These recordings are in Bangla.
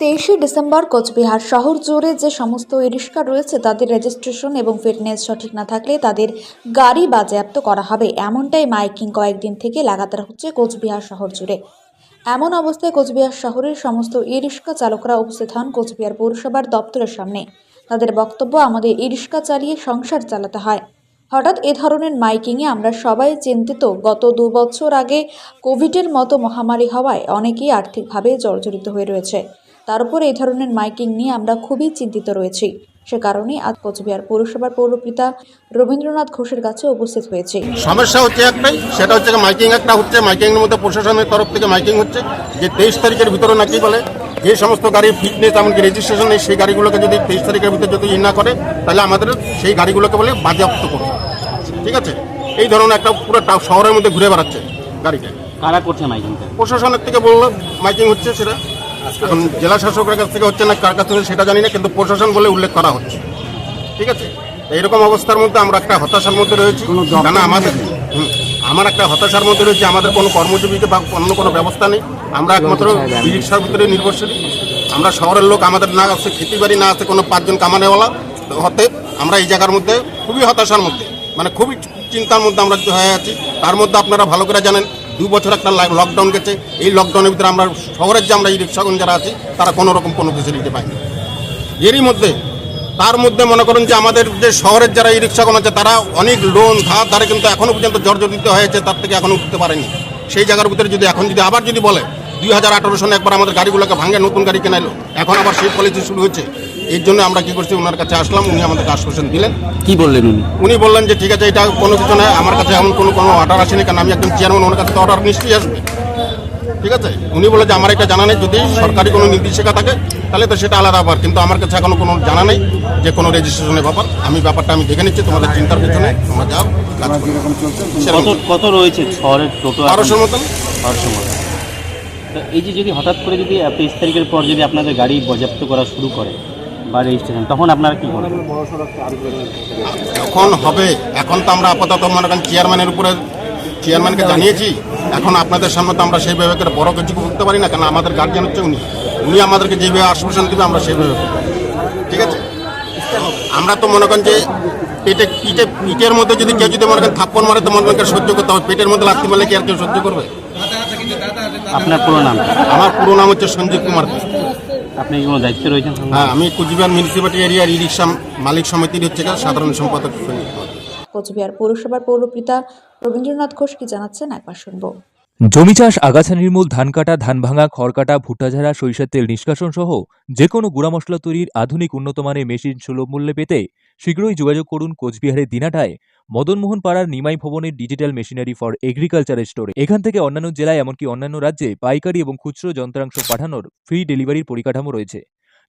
তেইশে ডিসেম্বর কোচবিহার শহর জুড়ে যে সমস্ত ইরিস্কা রয়েছে, তাদের রেজিস্ট্রেশন এবং ফিটনেস সঠিক না থাকলে তাদের গাড়ি বাজেয়াপ্ত করা হবে। এমনটাই মাইকিং কয়েকদিন থেকে লাগাতার হচ্ছে কোচবিহার শহর জুড়ে। এমন অবস্থায় কোচবিহার শহরের সমস্ত ইরিস্কা চালকরা উপস্থিত হন কোচবিহার পৌরসভার দপ্তরের সামনে। তাদের বক্তব্য, আমাদের ইরিস্কা চালিয়ে সংসার চালাতে হয়। হঠাৎ এ ধরনের মাইকিংয়ে আমরা সবাই চিন্তিত। গত দু বছর আগে কোভিডের মতো মহামারী হওয়ায় অনেকেই আর্থিকভাবে জর্জরিত হয়ে রয়েছে। তার উপর এই ধরনের মাইকিং নিয়ে আমরা খুবই চিন্তিত রয়েছি। সে কারণে আজ কোচবিহার পৌরসভার পৌরপিতা রবীন্দ্রনাথ ঘোষের কাছে উপস্থিত হয়েছে। সমস্যা হচ্ছে একটাই সেটা হচ্ছে মাইকিং একটা হচ্ছে মাইকিং এর মধ্যে প্রশাসনের তরফ থেকে মাইকিং হচ্ছে। যে তেইশ তারিখের ভিতরে নাকি বলে যে সমস্ত গাড়ির ফিটনেস এমনকি রেজিস্ট্রেশন নেই সেই গাড়িগুলোকে যদি তেইশ তারিখের ভিতরে যদি ই না করে তাহলে আমাদের সেই গাড়িগুলোকে বলে বাজেয়াপ্ত করবে। ঠিক আছে? এই ধরনের একটা পুরো টা- শহরের মধ্যে ঘুরে বেড়াচ্ছে গাড়িকে। কারা করছে মাইকিংটা? প্রশাসনের থেকে বলল মাইকিং হচ্ছে সেটা। এখন জেলা শাসকের কাছ থেকে হচ্ছে না কার কাছ থেকে সেটা জানি না কিন্তু প্রশাসন বলে উল্লেখ করা হচ্ছে। ঠিক আছে? এইরকম অবস্থার মধ্যে আমরা একটা হতাশার মধ্যে রয়েছি। কেন আমাদের আমার একটা হতাশার মধ্যে রয়েছে আমাদের কোনো কর্মজীবীকে বা অন্য কোনো ব্যবস্থা নেই। আমরা একমাত্র রিক্সার ভিতরে নির্ভরশীল। আমরা শহরের লোক আমাদের না আছে খেতে বাড়ি না আছে কোনো পাঁচজন কামানেওয়ালা হতে আমরা এই জায়গার মধ্যে খুবই হতাশার মধ্যে। মানে খুবই চিন্তার মধ্যে আমরা হয়ে আছি। তার মধ্যে আপনারা ভালো করে জানেন দু বছর একটা লকডাউন গেছে। এই লকডাউনের ভিতরে আমরা শহরের যে আমরা এই রিক্সাগুন যারা আছি, তারা কোনো রকম কোনো ফেসিলিটি পাইনি এরই মধ্যে, তার মধ্যে মনে করেন যে আমাদের যে শহরের যারা ই রিক্সাগুন আছে, তারা অনেক লোন ধার ধারে কিন্তু এখনও পর্যন্ত জর্জরিত হয়েছে, তার থেকে এখনও উঠতে পারেনি। সেই জায়গার ভিতরে যদি এখন যদি আবার যদি বলে, দুই হাজার আঠারো সনে একবার আমাদের গাড়িগুলোকে ভাঙে, নতুন গাড়ি কেনাইলো, এখন আবার সেই পলিসি শুরু হচ্ছে এর জন্য আমরা কি করছি ওনার কাছে আসলাম উনি আমাদেরকে আশ্বাসন দিলেন। কি বললেন উনি? উনি বললেন যে ঠিক আছে এটা কোনো কিছু নয় আমার কাছে এমন কোনো কোনো অর্ডার আসেনি কারণ আমি একজন চেয়ারম্যান ওনার কাছে তো অর্ডার নিশ্চয়ই আসবে। ঠিক আছে? উনি বলে যে আমার এটা জানা নেই যদি সরকারি কোনো নির্দেশিকা থাকে তাহলে তো সেটা আলাদা ব্যাপার কিন্তু আমার কাছে এখনও কোনো জানা নেই যে কোনো রেজিস্ট্রেশনের ব্যাপার। আমি ব্যাপারটা আমি দেখে নিচ্ছি তোমাদের চিন্তার পিছনে তোমরা যাও কাজ কত রয়েছে শহরের টোটো? বারোশোর মতন। বারোশো মতো তো এই যে যদি হঠাৎ করে যদি তেইশ তারিখের পর যদি আপনাদের গাড়ি বাজেয়াপ্ত করা শুরু করে বা রেজিস্ট্রেশন তখন আপনারা কি করবেন এখন হবে এখন তো আমরা আপাতত মনে করেন চেয়ারম্যানের উপরে চেয়ারম্যানকে জানিয়েছি। এখন আপনাদের সামনে তো আমরা সেইভাবে করে বড় কিছু করতে পারি না কেন আমাদের গার্জিয়ান হচ্ছে উনি। উনি আমাদেরকে যেভাবে আশ্বাসন দেবে আমরা সেইভাবে ঠিক আছে? আমরা তো মনে করেন যে পেটে পিঠে পিঠের মধ্যে যদি কেউ যদি মনে করেন থাপ্পড় মারে তো মনে করেন সহ্য করতে হবে। পেটের মধ্যে লাগতে পারলে কি আর কেউ সহ্য করবে? আপনার পুরো নাম আমার পুরো নাম হচ্ছে সঞ্জীব কুমার। আপনি কোনো দায়িত্বে রয়েছেন? হ্যাঁ আমি কুচবিহার মিউনিসিপ্যালিটি এরিয়ার ই রিক্সা মালিক সমিতির হচ্ছে সাধারণ সম্পাদক। কোচবিহার পৌরসভার পৌরপিতা রবীন্দ্রনাথ ঘোষ কি জানাচ্ছেন? একবার শুনব। জমি চাষ আগাছা নির্মূল ধান কাটা ধান ভাঙা খড় কাটা ভুট্টা ঝাড়া সরিষার তেল নিষ্কাশন সহ যে কোনো গুঁড়া মশলা তৈরির আধুনিক উন্নত মানের মেশিন সুলভ মূল্যে পেতে শীঘ্রই যোগাযোগ করুন কোচবিহারের দিনাটায়। মদনমোহন পাড়ার নিমাই ভবনের ডিজিটাল মেশিনারি ফর এগ্রিকালচারের স্টোরে। এখান থেকে অন্যান্য জেলায় এমনকি অন্যান্য রাজ্যে পাইকারি এবং খুচরো যন্ত্রাংশ পাঠানোর ফ্রি ডেলিভারির পরিকাঠামো রয়েছে।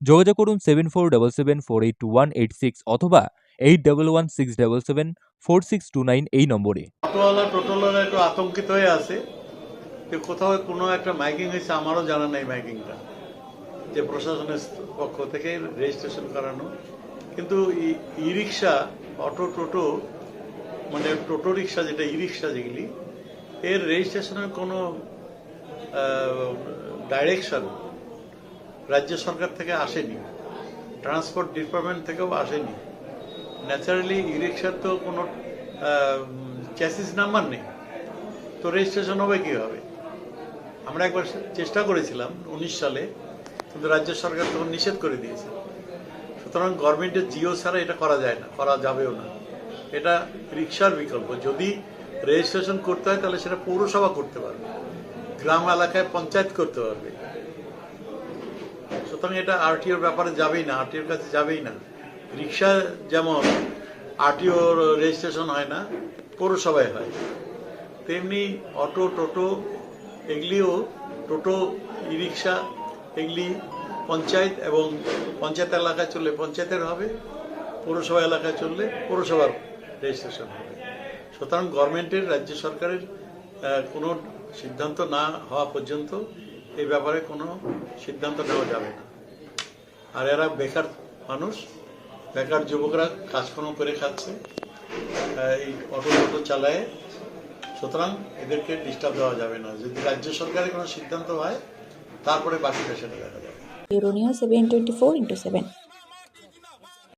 যোগাযোগ করুন seven four double seven four eight two one eight six অথবা eight double one six double seven four six two nine এই নম্বরে। একটু আতঙ্কিত হয়ে আছে। যে কোথাও কোনো একটা মাইকিং হয়েছে, আমারও জানা নেই মাইকিংটা। যে প্রশাসনের পক্ষ থেকে রেজিস্ট্রেশন করানো। কিন্তু ই- রিক্সা অটো, টোটো মানে টোটো রিক্সা যেটা ই রিক্সা যেগুলি, এর রেজিস্ট্রেশনের কোনো ডাইরেকশন রাজ্য সরকার থেকে আসেনি। ট্রান্সপোর্ট ডিপার্টমেন্ট থেকেও আসেনি। ন্যাচারালি ই রিক্সার তো কোনো চ্যাসিস নাম্বার নেই। তো রেজিস্ট্রেশন হবে কীভাবে? আমরা একবার চেষ্টা করেছিলাম উনিশ সালে, কিন্তু রাজ্য সরকার তখন নিষেধ করে দিয়েছে। সুতরাং গভর্নমেন্টের জিও ছাড়া এটা করা যায় না, করা যাবেও না। এটা রিক্সার বিকল্প। যদি রেজিস্ট্রেশন করতে হয়, তাহলে সেটা পৌরসভা করতে পারবে। গ্রাম এলাকায় পঞ্চায়েত করতে পারবে। সুতরাং এটা আরটিওর ব্যাপারে যাবেই না আরটিওর কাছে যাবেই না। রিক্সা যেমন আরটিওর রেজিস্ট্রেশন হয় না, পৌরসভায় হয়। তেমনি অটো, টোটো, এগুলিও টোটো ই রিক্সা এগুলি পঞ্চায়েত এবং পঞ্চায়েত এলাকায় চললে পঞ্চায়েতের হবে, পৌরসভা এলাকায় চললে পৌরসভার রেজিস্ট্রেশন হবে। সুতরাং গভর্নমেন্টের, রাজ্য সরকারের কোনো সিদ্ধান্ত না হওয়া পর্যন্ত এই ব্যাপারে কোনো সিদ্ধান্ত নেওয়া যাবে না। আর এরা বেকার মানুষ, বেকার যুবকরা কাজকর্ম করে খাচ্ছে এই অটো টোটো চালায়। সুতরাং এদেরকে ডিস্টার্ব দেওয়া যাবে না। যদি রাজ্য সরকারের কোনো সিদ্ধান্ত হয়, তারপরে বাকিটা সেটা দেখা যাবে। Euro News seven twenty four into seven